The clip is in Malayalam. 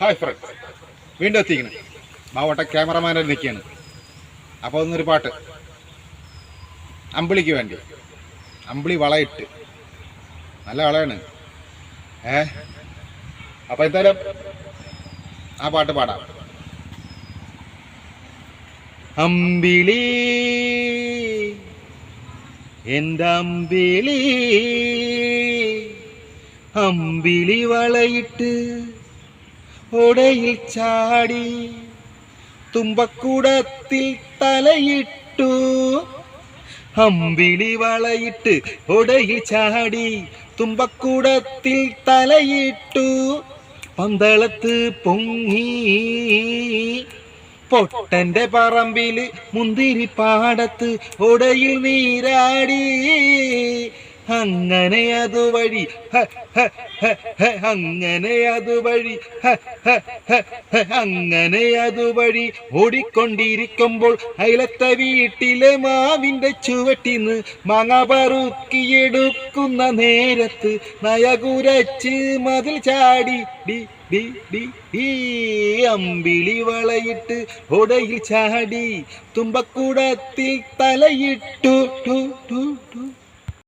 ഹായ് ഫ്രണ്ട് വീണ്ടും എത്തിക്കണം മാവട്ട ക്യാമറമാനെ നിൽക്കുകയാണ്. അപ്പോൾ ഒന്നൊരു പാട്ട്. അമ്പിളിക്ക് വേണ്ടി. അമ്പിളി വളയിട്ട്. നല്ല വളയാണ്. ഏ? അപ്പോൾ എന്തായാലും ആ പാട്ട് പാടാം. അമ്പിളി എന്റെ അമ്പിളി അമ്പിളി വളയിട്ട് ഒടയിൽ ചാടി തുമ്പക്കൂടത്തിൽ തലയിട്ടു അമ്പിളി വളയിട്ട് ഒടയിൽ ചാടി തുമ്പക്കൂടത്തിൽ തലയിട്ടു പന്തളത്ത് പൊങ്ങി പൊട്ടന്റെ പറമ്പിൽ മുന്തിരി പാടത്ത് ഒടയിൽ നീരാടി അങ്ങനെ അതുവഴി അങ്ങനെ അതുവഴി അങ്ങനെ അതുവഴി ഓടിക്കൊണ്ടിരിക്കുമ്പോൾ അയലത്തെ വീട്ടിലെ മാവിന്റെ ചുവട്ടിന്ന് മാങ്ങ പറുക്കിയെടുക്കുന്ന നേരത്ത് നയകുരച്ച് മതിൽ ചാടി അമ്പിളി വളയിട്ട് ഒടയിൽ ചാടി തുമ്പക്കൂടത്തിൽ തലയിട്ടു ടു ടു ടു